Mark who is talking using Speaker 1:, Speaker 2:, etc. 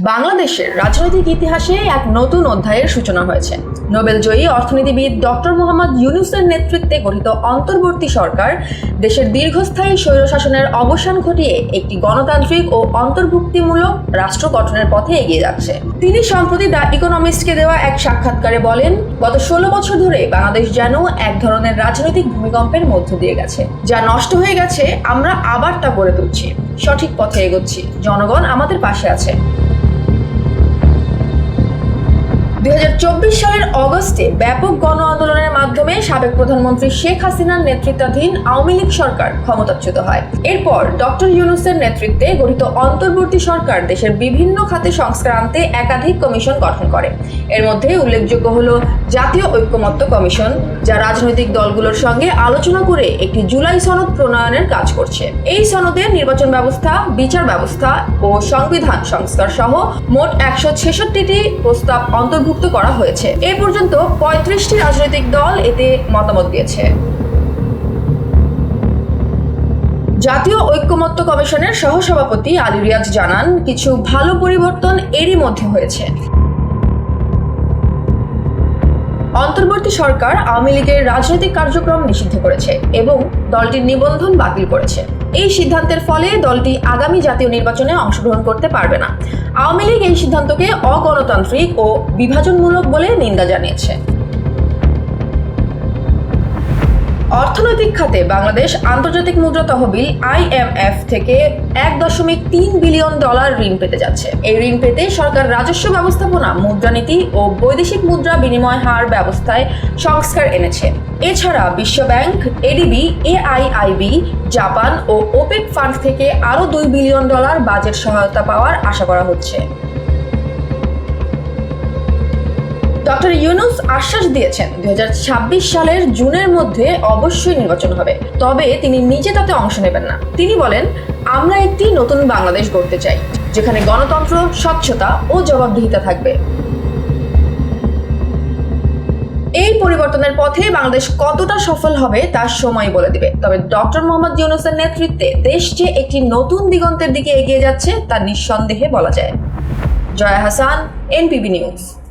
Speaker 1: বাংলাদেশের রাজনৈতিক ইতিহাসে এক নতুন অধ্যায়ের সূচনা হয়েছে। নোবেলজয়ী অর্থনীতিবিদ ডক্টর মোহাম্মদ ইউনুসের নেতৃত্বে গঠিত অন্তর্বর্তী সরকার দেশের দীর্ঘস্থায়ী স্বৈরশাসনের অবসান ঘটিয়ে একটি গণতান্ত্রিক ও অন্তর্ভুক্তিমূলক রাষ্ট্র গঠনের পথে এগিয়ে যাচ্ছে। তিনি সম্প্রতি দ্য ইকোনমিস্টকে দেওয়া এক সাক্ষাৎকারে বলেন, গত ষোলো বছর ধরে বাংলাদেশ যেন এক ধরনের রাজনৈতিক ভূমিকম্পের মধ্য দিয়ে গেছে। যা নষ্ট হয়ে গেছে, আমরা আবার তা গড়ে তুলছি। সঠিক পথে এগোচ্ছি। জনগণ আমাদের পাশে আছে। দুই হাজার চব্বিশ সালের অগস্টে ব্যাপক গণ আন্দোলনের মাধ্যমে সাবেক প্রধানমন্ত্রী শেখ হাসিনার নেতৃত্বাধীন আওয়ামী লীগ সরকার ক্ষমতাচ্যুত হয়। এরপর ডক্টর ইউনুসের নেতৃত্বে গঠিত অন্তর্বর্তী সরকার দেশের বিভিন্ন খাতে সংস্কার আনতে একাধিক কমিশন গঠন করে। এর মধ্যে উল্লেখযোগ্য হল জাতীয় ঐক্যমত্য কমিশন, যা রাজনৈতিক দলগুলোর সঙ্গে আলোচনা করে একটি জুলাই সনদ প্রণয়নের কাজ করছে। এই সনদে নির্বাচন ব্যবস্থা, বিচার ব্যবস্থা ও সংবিধান সংস্কার সহ মোট একশো ছেষট্টিটি প্রস্তাব অন্তর্ভুক্ত করা হয়েছে। এ পর্যন্ত পঁয়ত্রিশটি রাজনৈতিক দল এতে মতামত দিয়েছে। জাতীয় ঐক্যমত্য কমিশনের সহসভাপতি আলী রিয়াজ জানান, কিছু ভালো পরিবর্তন এরই মধ্যে হয়েছে। অন্তর্বর্তী সরকার আওয়ামী লীগের রাজনৈতিক কার্যক্রম নিষিদ্ধ করেছে এবং দলটির নিবন্ধন বাতিল করেছে। এই সিদ্ধান্তের ফলে দলটি আগামী জাতীয় নির্বাচনে অংশগ্রহণ করতে পারবে না। আওয়ামী লীগ এই সিদ্ধান্তকে অগণতান্ত্রিক ও বিভাজনমূলক বলে নিন্দা জানিয়েছে। অর্থনৈতিক খাতে বাংলাদেশ আন্তর্জাতিক মুদ্রা তহবিল আইএমএফ থেকে এক দশমিক তিন বিলিয়ন ডলার ঋণ পেতে যাচ্ছে। এই ঋণ পেতে সরকার রাজস্ব ব্যবস্থাপনা, মুদ্রানীতি ও বৈদেশিক মুদ্রা বিনিময় হার ব্যবস্থায় সংস্কার এনেছে। এছাড়া বিশ্ব ব্যাংক এডিবি, এআইআইবি, জাপান ও ওপেক ফান্ড থেকে আরও দুই বিলিয়ন ডলার বাজেট সহায়তা পাওয়ার আশা করা হচ্ছে। ডক্টর ইউনুস আশ্বাস দিয়েছেন, দুই হাজার ছাব্বিশ সালের জুনের মধ্যে অবশ্যই নির্বাচন হবে। তবে তিনি নিজে তাতে অংশ নেবেন না। তিনি বলেন, আমরা একটি নতুন বাংলাদেশ গড়তে চাই, যেখানে গণতন্ত্র, স্বচ্ছতা ও জবাবদিহিতা থাকবে। এই পরিবর্তনের পথে বাংলাদেশ কতটা সফল হবে তার সময় বলে দিবে। তবে ডক্টর মোহাম্মদ ইউনুসের নেতৃত্বে দেশ যে একটি নতুন দিগন্তের দিকে এগিয়ে যাচ্ছে তা নিঃসন্দেহে বলা যায়। Joya Hasan, NPB news.